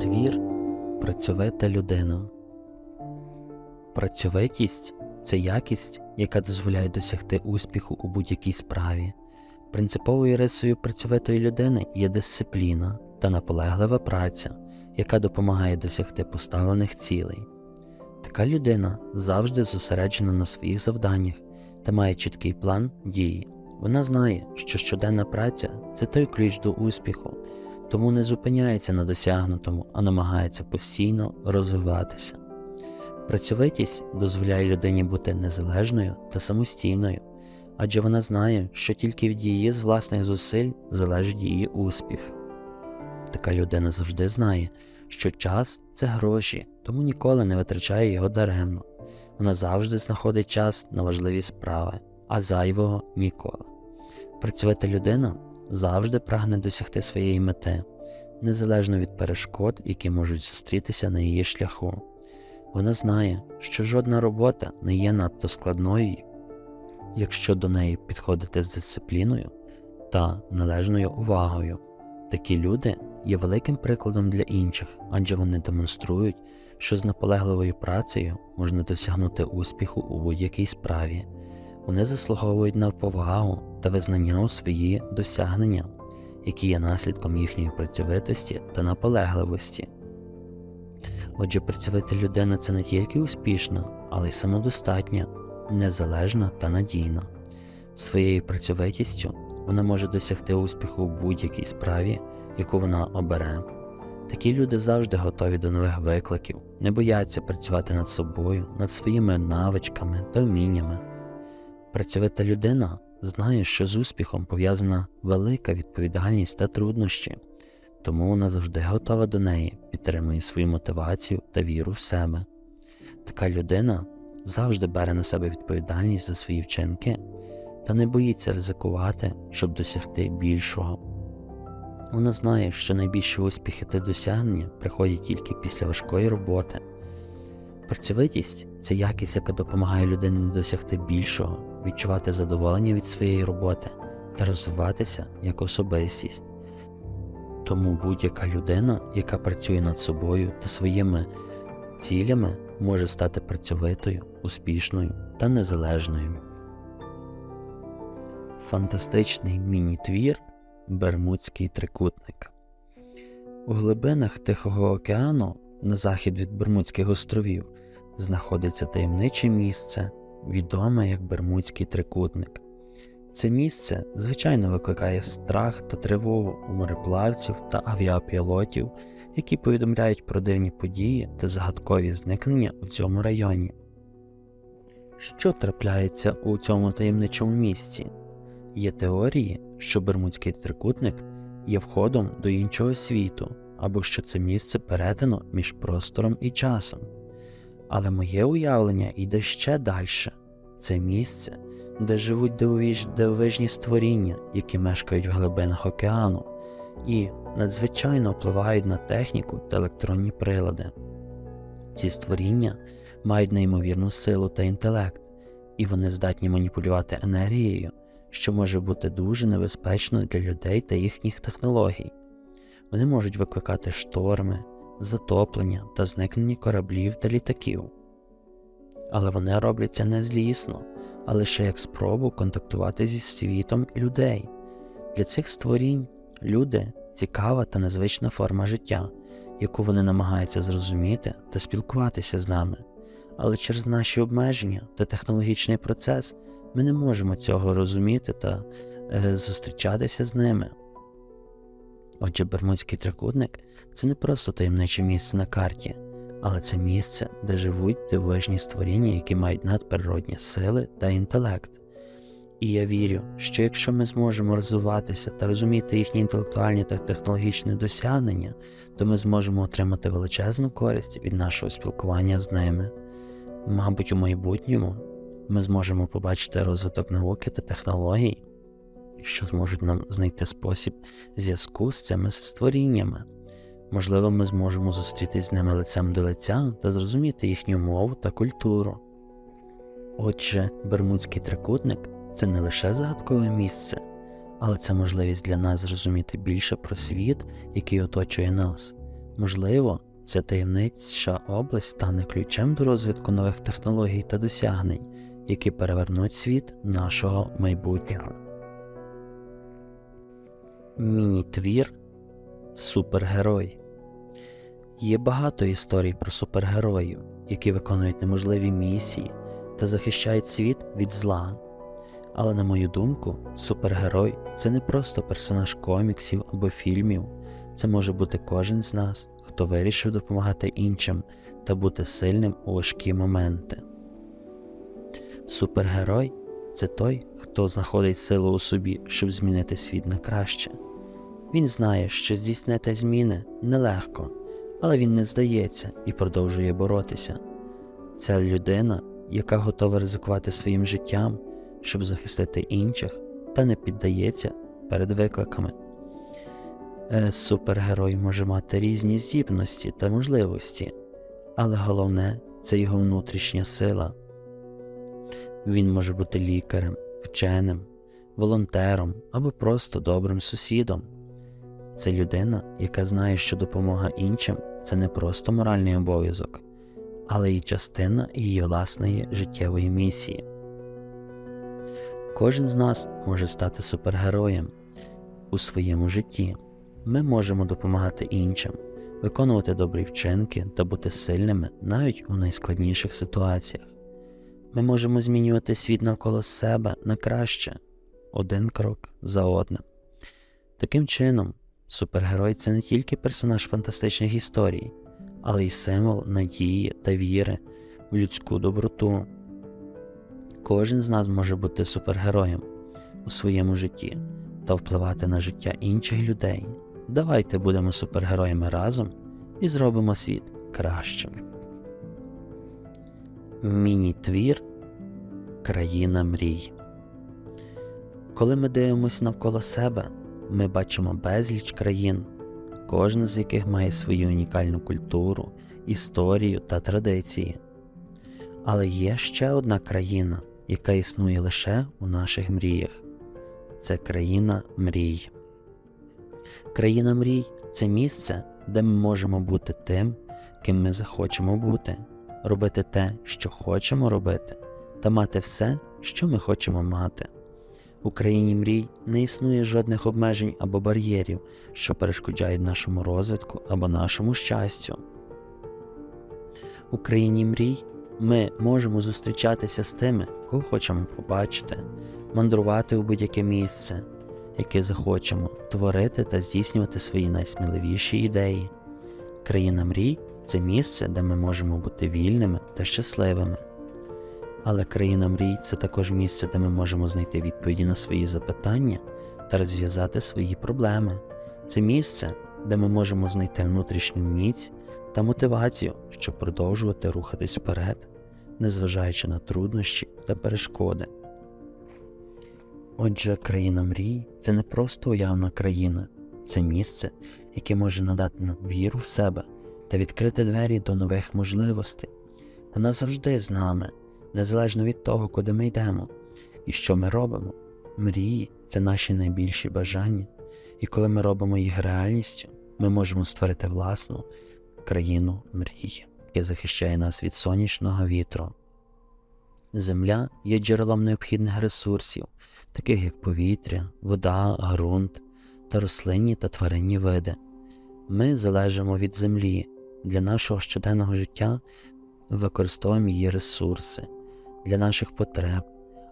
Твір Працьовита людина. Працьовитість це якість, яка дозволяє досягти успіху у будь-якій справі. Принциповою рисою працьовитої людини є дисципліна та наполеглива праця, яка допомагає досягти поставлених цілей. Така людина завжди зосереджена на своїх завданнях та має чіткий план дії. Вона знає, що щоденна праця це той ключ до успіху, тому не зупиняється на досягнутому, а намагається постійно розвиватися. Працьовитість дозволяє людині бути незалежною та самостійною, адже вона знає, що тільки від її з власних зусиль залежить її успіх. Така людина завжди знає, що час це гроші, тому ніколи не витрачає його даремно. Вона завжди знаходить час на важливі справи, а зайвого ніколи. Працьовита людина завжди прагне досягти своєї мети, незалежно від перешкод, які можуть зустрітися на її шляху. Вона знає, що жодна робота не є надто складною, якщо до неї підходити з дисципліною та належною увагою. Такі люди є великим прикладом для інших, адже вони демонструють, що з наполегливою працею можна досягнути успіху у будь-якій справі. Вони заслуговують на повагу та визнання у свої досягнення, які є наслідком їхньої працьовитості та наполегливості. Отже, працьовита людина це не тільки успішна, але й самодостатня, незалежна та надійна. Своєю працьовитістю вона може досягти успіху у будь-якій справі, яку вона обере. Такі люди завжди готові до нових викликів, не бояться працювати над собою, над своїми навичками та вміннями. Працьовита людина знає, що з успіхом пов'язана велика відповідальність та труднощі, тому вона завжди готова до неї, підтримує свою мотивацію та віру в себе. Така людина завжди бере на себе відповідальність за свої вчинки та не боїться ризикувати, щоб досягти більшого. Вона знає, що найбільші успіхи та досягнення приходять тільки після важкої роботи. Працьовитість це якість, яка допомагає людині досягти більшого, відчувати задоволення від своєї роботи та розвиватися як особистість. Тому будь-яка людина, яка працює над собою та своїми цілями, може стати працьовитою, успішною та незалежною. Фантастичний міні-твір Бермудський трикутник. У глибинах Тихого океану на захід від Бермудських островів знаходиться таємниче місце, відоме як Бермудський трикутник. Це місце, звичайно, викликає страх та тривогу у мореплавців та авіапілотів, які повідомляють про дивні події та загадкові зникнення у цьому районі. Що трапляється у цьому таємничому місці? Є теорії, що Бермудський трикутник є входом до іншого світу, або що це місце перетину між простором і часом. Але моє уявлення йде ще далі. Це місце, де живуть дивовижні створіння, які мешкають в глибинах океану, і надзвичайно впливають на техніку та електронні прилади. Ці створіння мають неймовірну силу та інтелект, і вони здатні маніпулювати енергією, що може бути дуже небезпечно для людей та їхніх технологій. Вони можуть викликати шторми, затоплення та зникнення кораблів та літаків. Але вони роблять це не злісно, а лише як спробу контактувати зі світом людей. Для цих створінь люди цікава та незвична форма життя, яку вони намагаються зрозуміти та спілкуватися з нами. Але через наші обмеження та технологічний процес ми не можемо цього розуміти та е, зустрічатися з ними. Отже, Бермудський трикутник це не просто таємниче місце на карті, але це місце, де живуть дивовижні створіння, які мають надприродні сили та інтелект. І я вірю, що якщо ми зможемо розвиватися та розуміти їхні інтелектуальні та технологічні досягнення, то ми зможемо отримати величезну користь від нашого спілкування з ними. Мабуть, у майбутньому ми зможемо побачити розвиток науки та технологій, що зможуть нам знайти спосіб зв'язку з цими створіннями. Можливо, ми зможемо зустрітись з ними лицем до лиця та зрозуміти їхню мову та культуру. Отже, Бермудський трикутник це не лише загадкове місце, але це можливість для нас зрозуміти більше про світ, який оточує нас. Можливо, ця таємнича область стане ключем до розвитку нових технологій та досягнень, які перевернуть світ нашого майбутнього. Міні-твір Супергерой. Є багато історій про супергероїв, які виконують неможливі місії та захищають світ від зла. Але, на мою думку, супергерой це не просто персонаж коміксів або фільмів, це може бути кожен з нас, хто вирішив допомагати іншим та бути сильним у важкі моменти. Супергерой це той, хто знаходить силу у собі, щоб змінити світ на краще. Він знає, що здійснити зміни нелегко, але він не здається і продовжує боротися. Це людина, яка готова ризикувати своїм життям, щоб захистити інших, та не піддається перед викликами. Е, Супергерой може мати різні здібності та можливості, але головне це його внутрішня сила. Він може бути лікарем, вченим, волонтером або просто добрим сусідом. Це людина, яка знає, що допомога іншим це не просто моральний обов'язок, але й частина її власної життєвої місії. Кожен з нас може стати супергероєм у своєму житті. Ми можемо допомагати іншим, виконувати добрі вчинки та бути сильними навіть у найскладніших ситуаціях. Ми можемо змінювати світ навколо себе на краще, один крок за одним. Таким чином, супергерой це не тільки персонаж фантастичних історій, але й символ надії та віри в людську доброту. Кожен з нас може бути супергероєм у своєму житті та впливати на життя інших людей. Давайте будемо супергероями разом і зробимо світ кращим. Міні-твір Країна мрій. Коли ми дивимося навколо себе, ми бачимо безліч країн, кожна з яких має свою унікальну культуру, історію та традиції. Але є ще одна країна, яка існує лише у наших мріях. Це країна мрій. Країна мрій це місце, де ми можемо бути тим, ким ми захочемо бути, робити те, що хочемо робити, та мати все, що ми хочемо мати. У країні мрій не існує жодних обмежень або бар'єрів, що перешкоджають нашому розвитку або нашому щастю. У країні мрій ми можемо зустрічатися з тими, кого хочемо побачити, мандрувати у будь-яке місце, яке захочемо, творити та здійснювати свої найсміливіші ідеї. Країна мрій це місце, де ми можемо бути вільними та щасливими. Але країна мрій це також місце, де ми можемо знайти відповіді на свої запитання та розв'язати свої проблеми. Це місце, де ми можемо знайти внутрішню міць та мотивацію, щоб продовжувати рухатись вперед, незважаючи на труднощі та перешкоди. Отже, країна мрій це не просто уявна країна, це місце, яке може надати нам віру в себе та відкрити двері до нових можливостей. Вона завжди з нами, незалежно від того, куди ми йдемо і що ми робимо. Мрії це наші найбільші бажання, і коли ми робимо їх реальністю, ми можемо створити власну країну мрії, яка захищає нас від сонячного вітру. Земля є джерелом необхідних ресурсів, таких як повітря, вода, ґрунт та рослинні та тваринні види. Ми залежимо від землі для нашого щоденного життя, використовуємо її ресурси для наших потреб,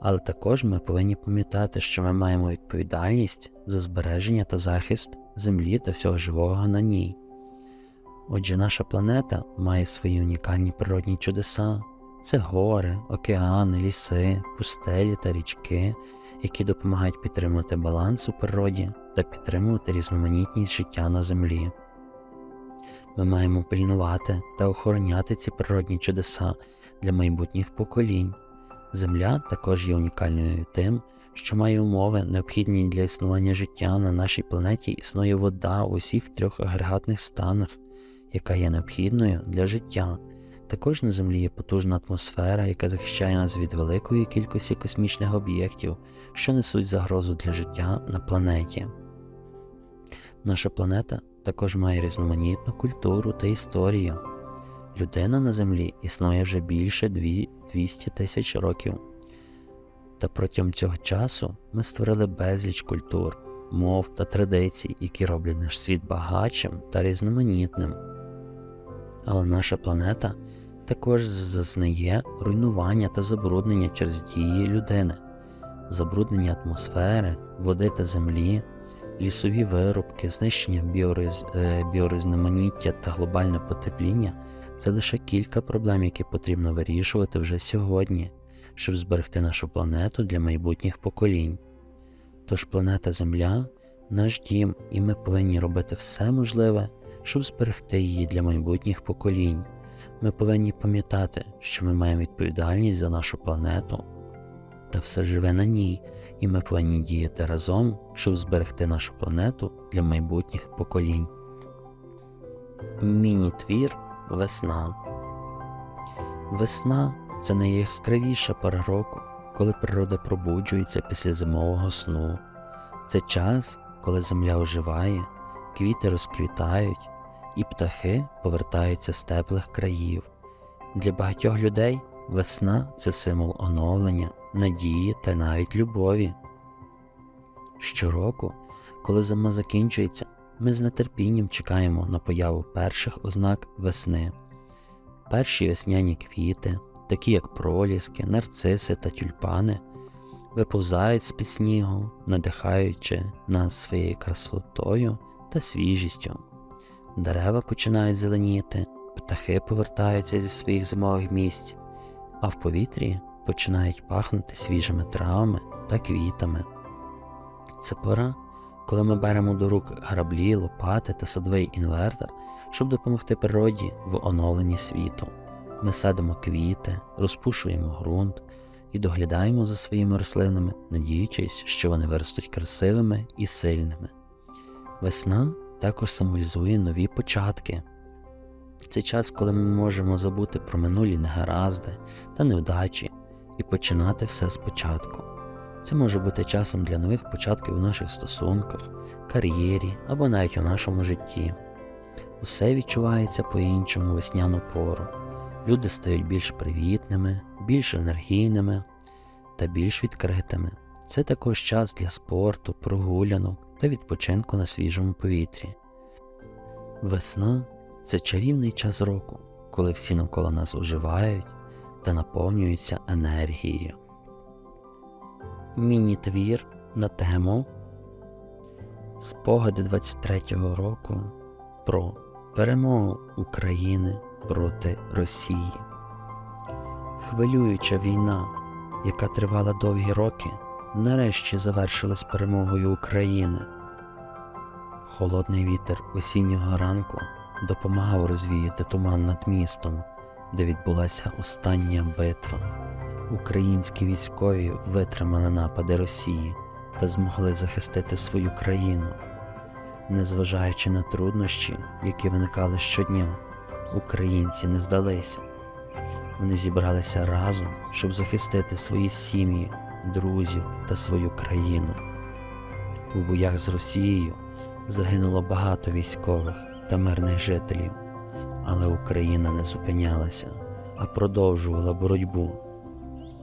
але також ми повинні пам'ятати, що ми маємо відповідальність за збереження та захист землі та всього живого на ній. Отже, наша планета має свої унікальні природні чудеса. Це гори, океани, ліси, пустелі та річки, які допомагають підтримувати баланс у природі та підтримувати різноманітність життя на землі. Ми маємо пильнувати та охороняти ці природні чудеса для майбутніх поколінь. Земля також є унікальною тим, що має умови, необхідні для існування життя на нашій планеті існує вода у усіх трьох агрегатних станах, яка є необхідною для життя. Також на Землі є потужна атмосфера, яка захищає нас від великої кількості космічних об'єктів, що несуть загрозу для життя на планеті. Наша планета також має різноманітну культуру та історію. Людина на Землі існує вже більше 200 тисяч років. Та протягом цього часу ми створили безліч культур, мов та традицій, які роблять наш світ багатшим та різноманітним. Але наша планета також зазнає руйнування та забруднення через дії людини, забруднення атмосфери, води та землі, лісові вирубки, знищення біориз... е, біорізноманіття та глобальне потепління це лише кілька проблем, які потрібно вирішувати вже сьогодні, щоб зберегти нашу планету для майбутніх поколінь. Тож планета Земля наш дім, і ми повинні робити все можливе, щоб зберегти її для майбутніх поколінь. Ми повинні пам'ятати, що ми маємо відповідальність за нашу планету та все живе на ній, і ми повинні діяти разом, щоб зберегти нашу планету для майбутніх поколінь. Міні-твір Весна. Весна це найяскравіша пора року, коли природа пробуджується після зимового сну. Це час, коли земля оживає, квіти розквітають, і птахи повертаються з теплих країв. Для багатьох людей весна це символ оновлення, надії та навіть любові. Щороку, коли зима закінчується, ми з нетерпінням чекаємо на появу перших ознак весни. Перші весняні квіти, такі як проліски, нарциси та тюльпани, виповзають з під снігу, надихаючи нас своєю красотою та свіжістю. Дерева починають зеленіти, птахи повертаються зі своїх зимових місць, а в повітрі починають пахнути свіжими травами та квітами. Це пора, коли ми беремо до рук граблі, лопати та садовий інвертор, щоб допомогти природі в оновленні світу. Ми садимо квіти, розпушуємо ґрунт і доглядаємо за своїми рослинами, надіючись, що вони виростуть красивими і сильними. Весна також символізує нові початки. Це час, коли ми можемо забути про минулі негаразди та невдачі і починати все спочатку. Це може бути часом для нових початків у наших стосунках, кар'єрі або навіть у нашому житті. Усе відчувається по-іншому весняну пору. Люди стають більш привітними, більш енергійними та більш відкритими. Це також час для спорту, прогулянок та відпочинку на свіжому повітрі. Весна це чарівний час року, коли всі навколо нас оживають та наповнюються енергією. Міні-твір на тему Спогади 23-го року про перемогу України проти Росії. Хвилююча війна, яка тривала довгі роки, нарешті завершилась перемогою України. Холодний вітер осіннього ранку допомагав розвіяти туман над містом, де відбулася остання битва. Українські військові витримали напади Росії та змогли захистити свою країну. Незважаючи на труднощі, які виникали щодня, українці не здалися. Вони зібралися разом, щоб захистити свої сім'ї, друзів та свою країну. У боях з Росією загинуло багато військових та мирних жителів, але Україна не зупинялася, а продовжувала боротьбу.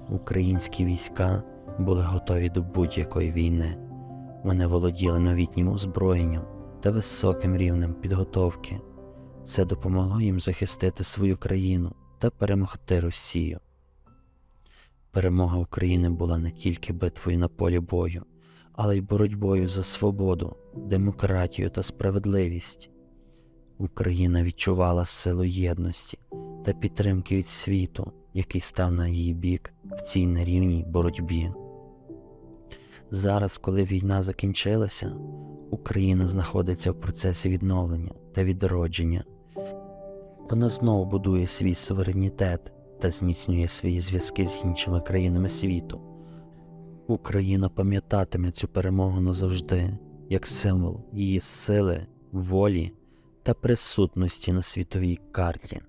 Українські війська були готові до будь-якої війни. Вони володіли новітнім озброєнням та високим рівнем підготовки. Це допомогло їм захистити свою країну та перемогти Росію. Перемога України була не тільки битвою на полі бою, але й боротьбою за свободу, демократію та справедливість. Україна відчувала силу єдності та підтримки від світу, який став на її бік в цій нерівній боротьбі. Зараз, коли війна закінчилася, Україна знаходиться в процесі відновлення та відродження. Вона знову будує свій суверенітет та зміцнює свої зв'язки з іншими країнами світу. Україна пам'ятатиме цю перемогу назавжди як символ її сили, волі та присутності на світовій карті.